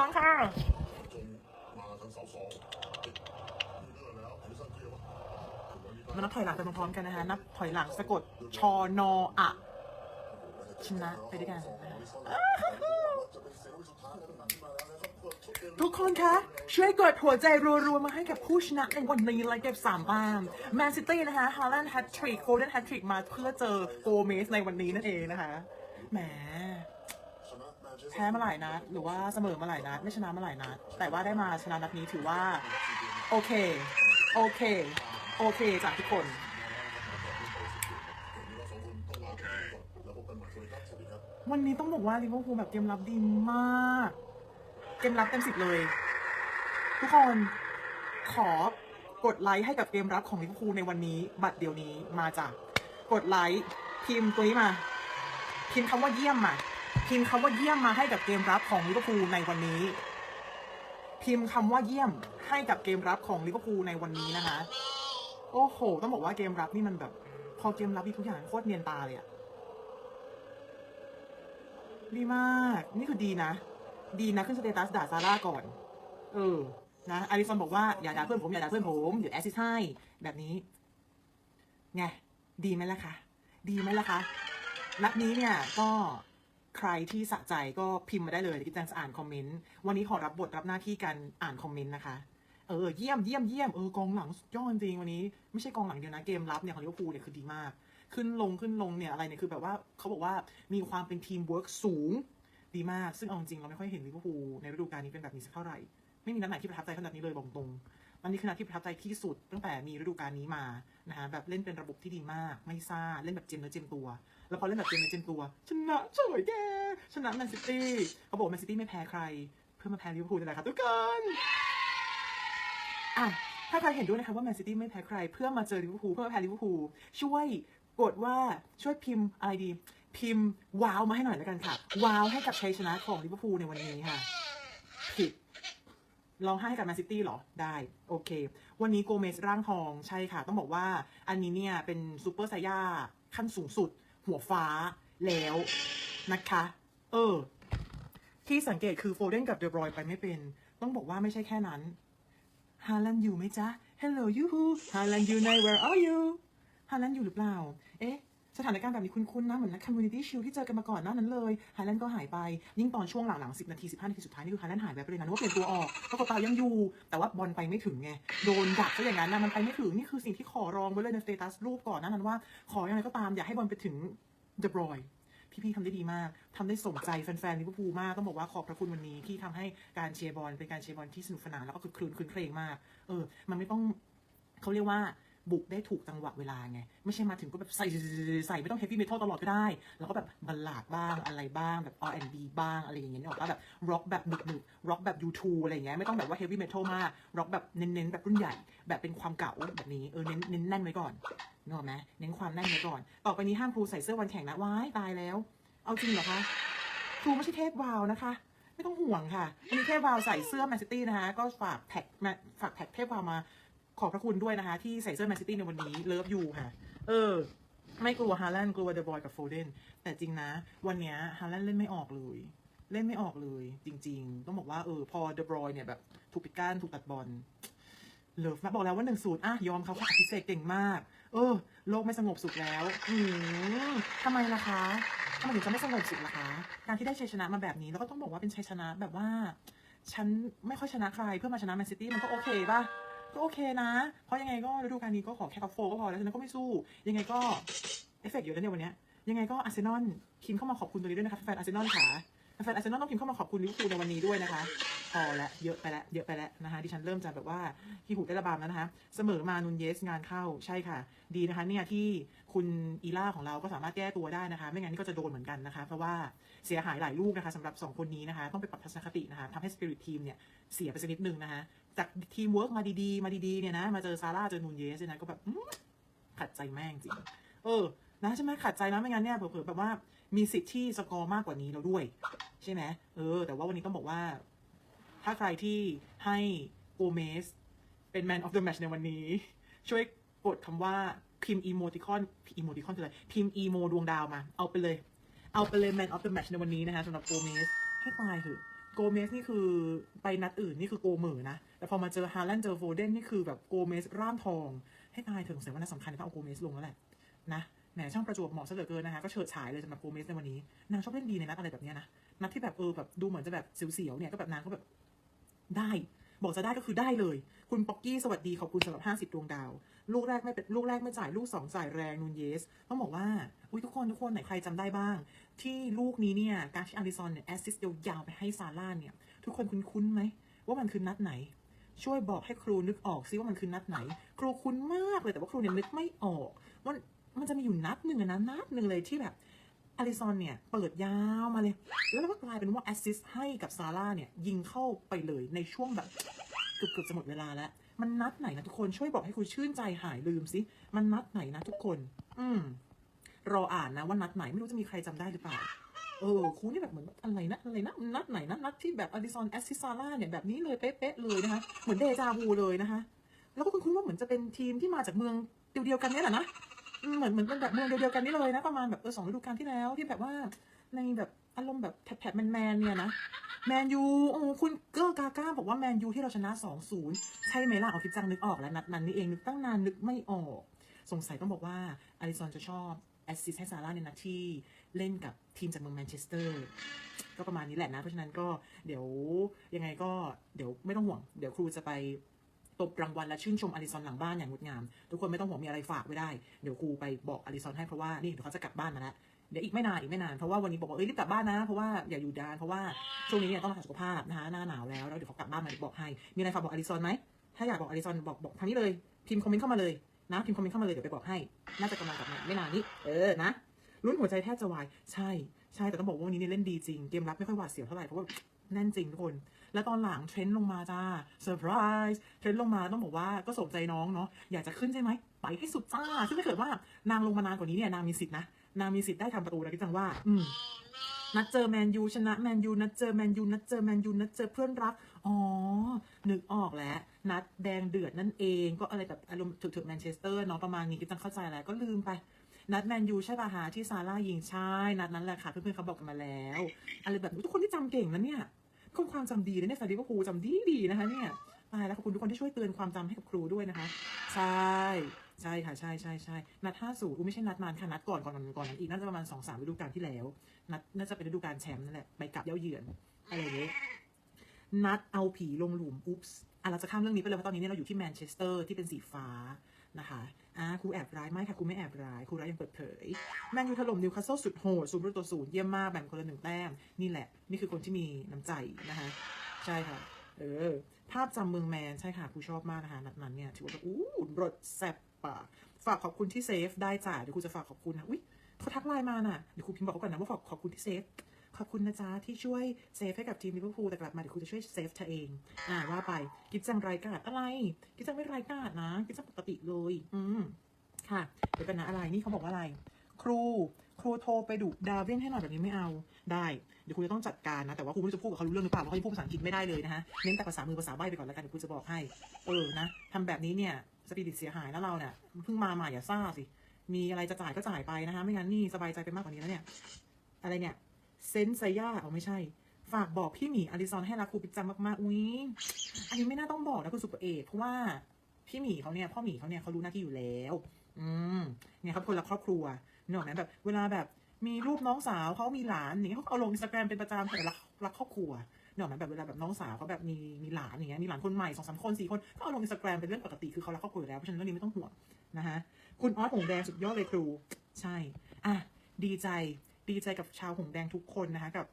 น้องค่ะมันนับถอยหลังไปพร้อมๆกันนะคะ นับถอยหลังสะกดชอนออะ ชนะไปด้วยกันนะคะจะเป็นเกิดท้ายแล้วหนังที่มาแล้วนะครับกดทุกคนคะ ช่วยกดหัวใจรัวๆมาให้กับผู้ชนะในวันนี้เลยเก็บสามแต้มแมนซิตี้นะคะฮาแลนด์แฮตทริกโคเดนแฮตทริกมาเพื่อเจอโกเมสในวันนี้นั่นเองนะคะ แหม แพ้มาหลายนัดหรือว่าเสมอมาหลายนัด ไม่ชนะมาหลายนัด แต่ว่าได้มาชนะนัดนี้ถือว่า โอเค โอเค โอเคจากทุกคนวันใหม่สวัสดีครับสวัสดีครับวันนี้ต้องบอกว่าลิเวอร์พูลแบบเกมรับดีมาก เกมรับเต็มสิบเลย ทุกคนขอกดไลค์ให้กับเกมรับของลิเวอร์พูลในวันนี้ บัตรเดียวนี้มาจากกดไลค์พิมพ์ตัวนี้มา พิมพ์คำว่าเยี่ยมมา พิมพ์คำว่าเยี่ยมมาให้กับเกมรับของลิเวอร์พูลในวันนี้ พิมพ์คำว่าเยี่ยมให้กับเกมรับของลิเวอร์พูลในวันนี้นะคะโอ้โห ต้องบอกว่าเกมรับนี่มันแบบ พอเกมรับมีทุกอย่างโคตรเนียนตาเลยอะดีมาก นี่คือดีนะ ดีนะขึ้นสเตตัสด่าซาร่าก่อน เออ นะอาริซอนบอกว่าอย่าด่าเพื่อนผม อย่าด่าเพื่อนผมเดี๋ยวแอสซิสให้แบบนี้ ไง ดีไหมล่ะคะ ดีไหมล่ะคะ นัดนี้เนี่ยก็ ใครที่สะใจก็พิมพ์มาได้เลยเดี๋ยวกิ๊บจะอ่านคอมเมนต์ วันนี้ขอรับบทรับหน้าที่การอ่านคอมเมนต์นะคะ เออ เยี่ยมเยี่ยมเยี่ยมเออกองหลังยอดจริงวันนี้ไม่ใช่กองหลังเดียวนะเกมรับเนี่ยของลิเวอร์พูลเนี่ยคือดีมาก ขึ้นลงขึ้นลงเนี่ยอะไรเนี่ยคือแบบว่าเขาบอกว่ามีความเป็นทีมเวิร์กสูงดีมาก ซึ่งเอาจริงเราไม่ค่อยเห็นลิเวอร์พูลในฤดูกาลนี้เป็นแบบนี้สักเท่าไหร่ ไม่มีนัดไหนที่ประทับใจขนาดนี้เลยบอกตรง วันนี้คือนัดที่ประทับใจที่สุด ตั้งแต่มีฤดูกาลนี้มานะคะแบบเล่นเป็นระบบที่ดีมาก ไม่ซ่าเล่นแบบเจมเนื้อเจมตัว แล้วพอเล่นแบบเจมเนื้อเจมตัวชนะเฉยแกชนะแมนซิตี้เขาบอกแมนซิตี้ไม่แพ้ใคร เพื่อมาแพ้ลิเวอร์พูลนี่แหละครับทุกคนอะถ้าใครเห็นด้วยนะคะว่าแมนซิตี้ไม่แพ้ใคร เพื่อมาเจอลิเวอร์พูลเพื่อมาแพ้ลิเวอร์พูลช่วยกดว่าช่วยพิมพ์อะไรดี พิมพ์ว้าวมาให้หน่อยแล้วกันค่ะ ว้าวให้กับชัยชนะของลิเวอร์พูลในวันนี้ค่ะผิด ร้องไห้ให้กับแมนซิตี้เหรอ ได้ โอเค วันนี้โกเมสร่างทองใช่ค่ะ ต้องบอกว่าอันนี้เนี่ย เป็นซูเปอร์ไซย่าขั้นสูงสุด หัวฟ้าแล้วนะคะ เออ ที่สังเกตคือโฟเดนกับเดบรอยไปไม่เป็น ต้องบอกว่าไม่ใช่แค่นั้นฮาลันอยู่ไหมจ๊ะ Hello you who ฮาลันอยู่ใน Where are you ฮาลันอยู่หรือเปล่า เอ๊ะ สถานการณ์แบบนี้คุ้นๆนะ เหมือนนัก community shield ที่เจอกันมาก่อนหน้านั้นเลยไฮาลันก็หายไป ยิ่งตอนช่วงหลังๆ10นาที15นาทีสุดท้ายนี่คือไฮาลันหายไปเลยนะนึกว่าเปลี่ยนตัวออกเพรากระเป๋ายังอยู่ แต่ว่าบอลไปไม่ถึงไง โดนดักซะอย่างนั้นนะมันไปไม่ถึง นี่คือสิ่งที่ขอร้องไว้เลยในสเตตัสรูปก่อนหน้านั้นว่า ขออย่างไรก็ตามอย่าให้บอลไปถึงเดบรอยพี่ๆทำได้ดีมากทำได้สมใจแฟนๆลิเวอร์พูลมาก ต้องบอกว่าขอบพระคุณวันนี้ที่ทำให้การเชียร์บอลเป็นการเชียร์บอลที่สนุกสนานแล้วก็คือคลืนคลืนเครงมาก เออ มันไม่ต้องเขาเรียกว่า บุกได้ถูกจังหวะเวลาไง ไม่ใช่มาถึงก็แบบใส่ใส่ไม่ต้องเฮฟวี่เมทัลตลอดก็ได้แล้วก็แบบบัลลาดบ้างอะไรบ้างแบบ R&B บ้างอะไรอย่างเงี้ยนึกออกปะแบบร็อกแบบหนึบๆร็อกแบบ U2 อะไรอย่างเงี้ยไม่ต้องแบบว่าเฮฟวี่เมทัลมากร็อกแบบเน้นๆแบบรุ่นใหญ่ แบบเป็นความเก่าแบบนี้เออเน้นเน้นแน่นไว้ก่อนนึกออกไหมเน้นความแน่นไว้ก่อน ต่อไปนี้ห้ามครูใส่เสื้อวันแข่งนะว้ายตายแล้ว เอาจริงเหรอคะครูไม่ใช่เทพวาวนะคะ ไม่ต้องห่วงค่ะวันนี้เทพวาวใส่เสื้อแมนซิตี้นะคะก็ฝากแท็กมาฝากแท็กเทพวาวมา ขอบพระคุณด้วยนะคะ ที่ใส่เสื้อแมนซิตี้ในวันนี้เลิฟยูค่ะ เออ ไม่กลัวฮาแลนด์กลัวเดอะบอยกับโฟเดนแต่จริงนะ วันเนี้ยฮาแลนด์เล่นไม่ออกเลย เล่นไม่ออกเลย จริง ๆ ต้องบอกว่าเออพอเดอะบอยเนี่ยแบบถูกปิดกั้นถูกตัดบอลเลิฟนะบอกแล้วว่าหนึ่งศูนย์อะยอมเขาค่ะพิเศษเก่งมาก เออ โลกไม่สงบสุขแล้วอืมทำไมล่ะคะทำไมถึงจะไม่สงบสุขล่ะคะ การที่ได้ชัยชนะมาแบบนี้ แล้วก็ต้องบอกว่าเป็นชัยชนะแบบว่า ฉันไม่ค่อยชนะใครเพื่อมาชนะแมนซิตี้มันก็โอเคป่ะ ก็โอเคนะ เพราะยังไงก็ฤดูกาลนี้ก็ขอแค่ท็อปโฟก็พอแล้วฉะนั้นก็ไม่สู้ ยังไงก็เอฟเฟกต์เยอะนะเนี่ยวันเนี้ยยังไงก็อาร์เซนอลคิมเข้ามาขอบคุณตัวนี้ด้วยนะคะแฟนอาร์เซนอลค่ะ แฟนอาร์เซนอลต้องพิมพ์เข้ามาขอบคุณลิเวอร์พูลในวันนี้ด้วยนะคะพอละเยอะไปแล้วเยอะไปแล้วนะคะดิฉันเริ่มจะแบบว่าที่หูได้ระบามแล้วนะคะ เสมอมานุนเยสงานเข้าใช่ค่ะ ดีนะคะเนี่ยที่คุณอีล่าของเราก็สามารถแก้ตัวได้นะคะ ไม่งั้นนี่ก็จะโดนเหมือนกันนะคะ เพราะว่าเสียหายหลายลูกนะคะสำหรับ 2 คนนี้นะคะ ต้องไปปรับทัศนคตินะคะทำให้สปิริตทีมเนี่ยเสียไปสักนิดนึงนะคะจากทีมเวิร์กมาดีๆ มาดีๆเนี่ยนะมาเจอซาร่าเจอนูนเยสเนี่ยนะก็แบบขัดใจแม่งจริงเออนะใช่ไหมขัดใจนะไม่งั้นเนี่ยเผลอๆแบบว่า มีสิทธิ์ที่สกอร์มากกว่านี้แล้วด้วย ใช่ไหมเออ แต่ว่าวันนี้ต้องบอกว่า ถ้าใครที่ให้โกเมสเป็น Man of the Match ในวันนี้ ช่วยกดคำว่าพิมพ์อีโมติคอนอีโมติคอนคืออะไรพิมพ์อีโมดวงดาวมา เอาไปเลย เอาไปเลย Man of the Match ในวันนี้นะคะสำหรับโกเมสให้ตายเถอะโกเมสนี่คือไปนัดอื่นนี่คือโกเหมือนะ แต่พอมาเจอฮาแลนด์เจอโฟเดนนี่คือแบบโกเมสร่ามทอง ให้ตายเถอะสงสัยว่าน่าสำคัญต้องเอาโกเมสลงแล้วแหละนะ มช่างประจวบเหมาะซะเหลือเกินนะคะก็เฉิดฉายเลยสำหรับโกเมสในวันนี้นางชอบเล่นดีในนัดอะไรแบบเนี้ยนะนัดที่แบบเออแบบดูเหมือนจะแบบเสียวๆเนี่ยก็แบบนางก็แบบได้ บอกจะได้ก็คือได้เลย คุณป๊อกกี้สวัสดีขอบคุณสำหรับ 50 ดวงดาว ลูกแรกไม่เป็นลูกแรกไม่จ่ายลูกสองจ่ายแรงนูนเยสต้องบอกว่าอุ้ยทุกคนทุกคนไหนใครจำได้บ้าง ที่ลูกนี้เนี่ยการที่อาริซอนเนี่ยแอสซิสต์ยาวๆไปให้ซาร่าเนี่ย ทุกคนคุ้นๆไหมว่ามันคือนัดไหนช่วยบอกให้ครูนึกออกซิว่ามันคือนัดไหน ครูคุ้นมากเลยแต่ว่าครูเนี่ยนึกไม่ออกว่า มันจะมีอยู่นัดหนึ่งนะนัดหนึ่งเลยที่แบบอาริซอนเนี่ย เปิดยาวมาเลย แล้วก็กลายเป็นว่าแอสซิสต์ให้กับซาร่าเนี่ย ยิงเข้าไปเลยในช่วงแบบเกือบเกือบจะหมดเวลาแล้ว มันนัดไหนนะทุกคนช่วยบอกให้คุณชื่นใจหายลืมสิมันนัดไหนนะทุกคน อืมรออ่านนะว่านัดไหนไม่รู้จะมีใครจำได้หรือเปล่าเออครูนี่แบบเหมือนอะไรนะอะไรนะนัดไหนนะนัดที่แบบอดิซอนแอสซิซาร่าเนี่ยแบบนี้เลยเป๊ะๆเลยนะคะเหมือนเดจาวูเลยนะคะแล้วก็คุณคุณว่าเหมือนจะเป็นทีมที่มาจากเมืองเดียวๆกันเนี่ยแหละนะ เหมือนเหมือนเป็นแบบเมืองเดียวกันนี่เลยนะประมาณแบบเออสองฤดูกาลที่แล้วที่แบบว่าในแบบอารมณ์แบบแถบๆแมนเนี่ยนะแมนยูโอ้คุณเกอร์กาก้าบอกว่าแมนยูที่เราชนะ 2-0 ใช่ไหมล่ะเอาคิดจังนึกออกแล้วนัดนั้นนี่เองนึกตั้งนานนึกไม่ออก สงสัยต้องบอกว่าอาริซอนจะชอบแอสซิสให้ซาร่าในนัดที่เล่นกับทีมจากเมืองแมนเชสเตอร์ก็ประมาณนี้แหละนะ เพราะฉะนั้นก็เดี๋ยวยังไงก็เดี๋ยวไม่ต้องห่วง เดี๋ยวครูจะไป ตบรางวัลและชื่นชมอาริซอนหลังบ้านอย่างงดงาม ทุกคนไม่ต้องห่วงมีอะไรฝากไว้ได้ เดี๋ยวครูไปบอกอาริซอนให้เพราะว่านี่เดี๋ยวเขาจะกลับบ้านมาแล้วเดี๋ยวอีกไม่นานอีกไม่นานเพราะว่าวันนี้บอกว่าเอ้ยรีบกลับบ้านนะเพราะว่าอย่าอยู่ดานเพราะว่าช่วงนี้เนี่ยต้องรักษาสุขภาพนะคะหน้าหนาวแล้วแล้วเดี๋ยวเขากลับบ้านมาบอกให้ มีอะไรฝากบอกอาริซอนไหมถ้าอยากบอกอาริซอนบอกบอกทางนี้เลยพิมพ์คอมเมนต์เข้ามาเลยนะพิมพ์คอมเมนต์เข้ามาเลยเดี๋ยวไปบอกให้ น่าจะกำลังกลับมาไม่นานนี้เออนะลุ้นหัวใจแทบจะวายใช่ใช่แต่ต้องบอกว่าวันนี้เนี่ยเล่นดีจริงเกมรับไม่ค่อยหวาดเสียวเท่าไหร่เพราะว่าแน่นจริงทุกคน แล้วตอนหลังเทรนด์ลงมาจ้าเซอร์ไพรส์เทรนด์ลงมาต้องบอกว่าก็สมใจน้องเนาะอยากจะขึ้นใช่ไหมไปให้สุดจ้าซึ่งถ้าเกิดว่านางลงมานานกว่านี้เนี่ยนางมีสิทธินะนางมีสิทธิ์ได้ทำประตูนะพี่จังว่า อืมนัดเจอแมนยูชนะแมนยูนัดเจอแมนยูนัดเจอแมนยูนัดเจอเพื่อนรัก อ๋อ นึกออกแล้ว นัดแดงเดือดนั่นเอง ก็อะไรแบบอารมณ์ถึกถึกแมนเชสเตอร์เนาะประมาณนี้ก็จังเข้าใจแล้วก็ลืมไป นัดแมนยูใช่ป่ะฮะที่ซาร่ายิงใช่ นัดนั้นแหละค่ะ เพื่อนๆเขาบอกกันมาแล้ว อะไรแบบทุกคนที่จำเก่งนะเนี่ย คนความจำดีเลยเนี่ยสวัสดีก็ครูจำดีดีนะคะเนี่ยตายแล้วขอบคุณทุกคนที่ช่วยเตือนความจำให้กับครูด้วยนะคะ ใช่ใช่ค่ะใช่ใช่ใช่นัดห้าสูตรไม่ใช่นัดนานค่ะนัดก่อนก่อนก่อนนั้นอีกน่าจะประมาณสองสามฤดูกาลที่แล้ว นัดน่าจะเป็นฤดูกาลแชมป์นั่นแหละไปกลับเย้าเยือนอะไรเงี้ยนัดเอาผีลงหลุมอุ๊ปส์อะเราจะข้ามเรื่องนี้ไปเลยเพราะตอนนี้เนี่ยเราอยู่ที่แมนเชสเตอร์ที่เป็นสีฟ้า นะคะอ่าครูแอบร้ายไหมค่ะครูไม่แอบร้ายครูร้ายยังเปิดเผย แมนยูถล่มนิวคาสเซิลสุดโหดศูนย์ประตูศูนย์เยี่ยมมากแบ่งคนละหนึ่งแต้ม นี่แหละ นี่คือคนที่มีน้ำใจนะคะ ใช่ค่ะ เออ ภาพจำเมืองแมน ใช่ค่ะครูชอบมากนะคะนัดนั้นเนี่ยถือว่าแบบอู้รสแซ่บปากฝากขอบคุณที่เซฟได้จ่ายเดี๋ยวครูจะฝากขอบคุณนะอุ้ยเขาทักไลน์มาน่ะเดี๋ยวครูพิมพ์บอกเขาก่อนนะว่าฝากขอบคุณที่เซฟ ขอบคุณนะจ๊ะที่ช่วยเซฟให้กับทีมลิเวอร์พูลแต่กลับมาเดี๋ยวครูจะช่วยเซฟเธอเอง อ่าว่าไปกิจจังไรกาดอะไรกิจจังไม่ไรกาดนะกิจจังปกติเลย อืมค่ะเดี๋ยวกันนะอะไรนี่เขาบอกว่าอะไร ครูครูโทรไปดุดาวินให้หน่อยแบบนี้ไม่เอาได้ เดี๋ยวครูจะต้องจัดการนะ แต่ว่าครูไม่รู้จะพูดกับเขารู้เรื่องหรือเปล่าเพราะเขาพูดภาษาอังกฤษไม่ได้เลยนะฮะเน้นแต่ภาษามือภาษาใบไปก่อนแล้วกันเดี๋ยวครูจะบอกให้ เออนะทำแบบนี้เนี่ยสปิริตเสียหายนะเราเนี่ยเพิ่งมาใหม่อย่าซ่าสิมีอะไรจะจ่ายก็จ่ายไปนะคะ ไม่งั้นนี่สบายใจไปมากกว่านี้แล้วเนี่ย อะไรเนี่ย เซนไซย่าเอาไม่ใช่ ฝากบอกพี่หมีอลิซอนให้รักครูปิดจังมากๆ อุ้ยอันนี้ไม่น่าต้องบอกนะคุณสุปเอร์เอกเพราะว่าพี่หมีเขาเนี่ยพ่อหมีเขาเนี่ยเขารู้หน้าที่อยู่แล้ว อืมเนี่ยครับคนละครอบครัวเนกอะไหมแบบ เวลาแบบมีรูปน้องสาวเขามีหลานอย่างเงี้ยเขาเอาลงอินสตาแกรมเป็นประจำแต่รักรักครอบครัวเนกอะไหมแบบเวลาแบบน้องสาวเขาแบบมีมีหลานอย่างเงี้ยมีหลานคนใหม่สองสามคนสี่คนก็เอาลงอินสตาแกรมเป็นเรื่องปกติคือเขารักครอบครัวแล้วเพราะฉะนั้นเรื่องนี้ไม่ต้องห่วงนะฮะคุณออสหงแดงสุดยอดเลยครู ใช่ อะดีใจ ดีใจกับชาวหงแดงทุกคนนะคะกับ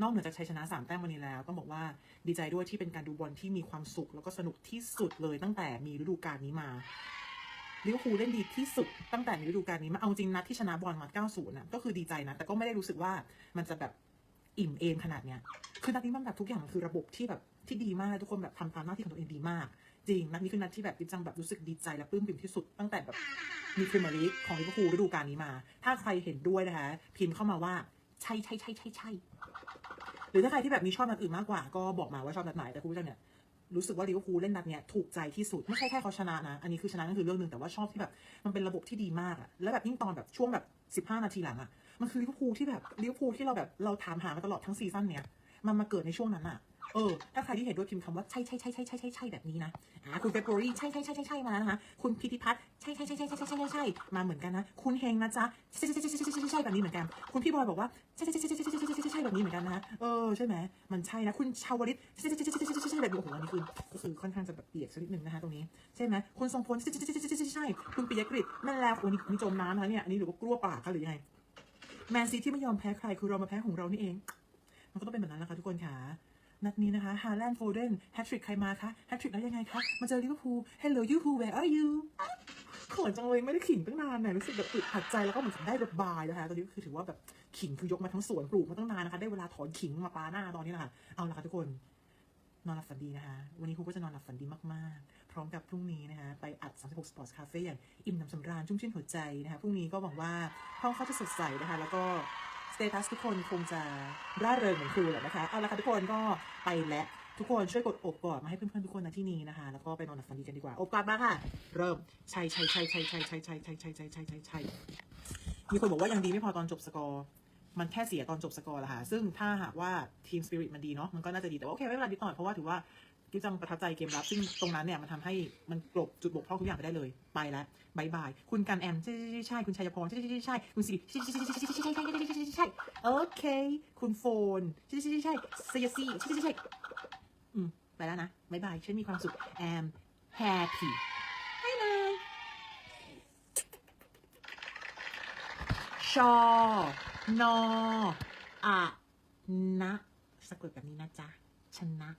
นอกเหนือจากชัยชนะสามแต้มวันนี้แล้วต้องบอกว่าดีใจด้วยที่เป็นการดูบอลที่มีความสุข แล้วก็สนุกที่สุดเลยตั้งแต่มีฤดูกาลนี้มาลิเวอร์พูลเล่นดีที่สุดตั้งแต่มีฤดูกาลนี้มาเอาจริงนัดที่ชนะบอลมา90นะก็คือดีใจนะแต่ก็ไม่ได้รู้สึกว่ามันจะแบบอิ่มเอมขนาดเนี้ยคือนัดนี้มันแบบทุกอย่างมันคือระบบที่แบบที่ดีมากทุกคนแบบทำตามหน้าที่ของตัวเองดีมาก จริงนัดนี้คือนัดที่แบบดิจังแบบรู้สึกดีใจและปลื้มปิ่มที่สุดตั้งแต่แบบมีพรีเมียร์ลีกของลิเวอร์พูลฤดูกาลนี้มา ถ้าใครเห็นด้วยนะคะ พิมพ์เข้ามาว่าใช่ใช่ใช่ใช่ใช่หรือถ้าใครที่แบบมีชอบนัดอื่นมากกว่า ก็บอกมาว่าชอบนัดไหนแต่คุณผู้ชมเนี่ยรู้สึกว่าลิเวอร์พูลเล่นนัดเนี้ยถูกใจที่สุด ไม่ใช่แค่เขาชนะนะ อันนี้คือชนะนั่นคือเรื่องหนึ่งแต่ว่าชอบที่แบบ มันเป็นระบบที่ดีมากอะแล้วแบบยิ่งตอนแบบช่วงแบบ 15 นาทีหลังอะมันคือลิเวอร์พูลที่แบบลิเวอร์พูลที่เราแบบเราถามหามาตลอดทั้งซีซั่นเนี้ย มันมาเกิดในช่วงนั้นอะเออ ถ้าใครที่เห็นด้วยพิมพ์คำว่าใช่ใช่ใช่ใช่ใช่ใช่ใช่แบบนี้นะ อ่า คุณเฟบรุรีใช่ใช่ใช่ใช่ใช่มาแล้วนะคะ คุณพิธิพัฒน์ใช่ใช่ใช่ใช่ใช่ใช่ใช่ใช่มาเหมือนกันนะ คุณเฮงนะจ๊ะใช่ใช่ใช่ใช่ใช่ใช่ใช่แบบนี้เหมือนกัน คุณพี่บอยบอกว่าใช่ใช่ใช่ใช่ใช่ใช่ใช่ใช่ใช่แบบนี้เหมือนกันนะ เออ ใช่ไหม มันใช่นะ คุณชาวลิตใช่ใช่ใช่ใช่ใช่ใช่ใช่แบบนี้โอ้โหอันนี้คือก็คือค่อนข้างจะแบบเปียกสักนิดหนึ่งนะคะตรงนี้ ใช่ไหมคุณทรงพลใช่ใช่ใช่ใช่ใช่ใช่ใช่คุณปิยกฤษแม่นแล้วโอ้นี่นี่จมน้ำนะเนี่ย อันนี้หรือว่ากลัวปากคะหรือยังไงแมนซีที่ไม่ยอมแพ้ใครคือเรามาแพ้ของเรานี่เอง มันก็ต้องเป็นแบบนั้นแหละค่ะทุกคนค่ะนัดนี้นะคะฮาแลนด์โฟเดนแฮตทริกใครมาคะแฮตทริกแล้วยังไงคะมาเจอลิเวอร์พูล Hello you who where are you เขินจังเลยไม่ได้ขิงตั้งนานเนี่ยรู้สึกแบบอึดอัดใจแล้วก็เหมือนได้ระบายนะคะตอนนี้ก็คือถือว่าแบบขิงคือยกมาทั้งสวนปลูกมาตั้งนานนะคะได้เวลาถอนขิงมาปาหน้าตอนนี้แหละคะเอาละค่ะทุกคนนอนหลับฝันดีนะคะ วันนี้ครูก็จะนอนหลับฝันดีมาก ๆ พร้อมกับพรุ่งนี้นะคะ ไปอัด 36 Sports Cafe อย่างอิ่มหนำสำราญชุ่มชื่นหัวใจนะคะ พรุ่งนี้ก็หวังว่าห้องเขาจะสดใสนะคะ แล้วก็ สเตตัสทุกคนคงจะร่าเริงเหมือนครูแหละนะคะ เอาละค่ะทุกคนก็ไปแล้วทุกคนช่วยกดอบกอดมาให้เพื่อนๆทุกคนนะที่นี้นะคะ แล้วก็ไปนอนหลับฝันดีกันดีกว่าอบกอดมาค่ะ เริ่มช่ใช่ใช่ใช่ใช่ใช่ใช่ใช่ใช่ใช่ใช่ใช่ใช่มีคนบอกว่ายังดีไม่พอตอนจบสกอร์มันแค่เสียตอนจบสกอร์ละค่ะ ซึ่งถ้าหากว่าทีมสปิริตมันดีเนาะมันก็น่าจะดีแต่ว่าโอเคไม่เป็นไรนิดหน่อยเพราะว่าถือว่า กิ๊บจังประทับใจเกมรับซึ่งตรงนั้นเนี่ยมันทำให้มันกลบจุดบกพร่องทุกอย่างไปได้เลย ไปแล้วบายบาย คุณกันแอมใช่ใช่ใช่คุณชัยพรใช่ใช่ใช่ใช่คุณสิริใช่ใช่ใช่ใช่ใช่ใช่ใช่ใช่ใช่ใช่ใช่โอเค คุณโฟนใช่ใช่ใช่ใช่เซียซีใช่ใช่ใช่อืมไปแล้วนะบายบายฉันมีความสุข am happy บายบายชอนออะนะสะกดแบบนี้นะจ๊ะชนะ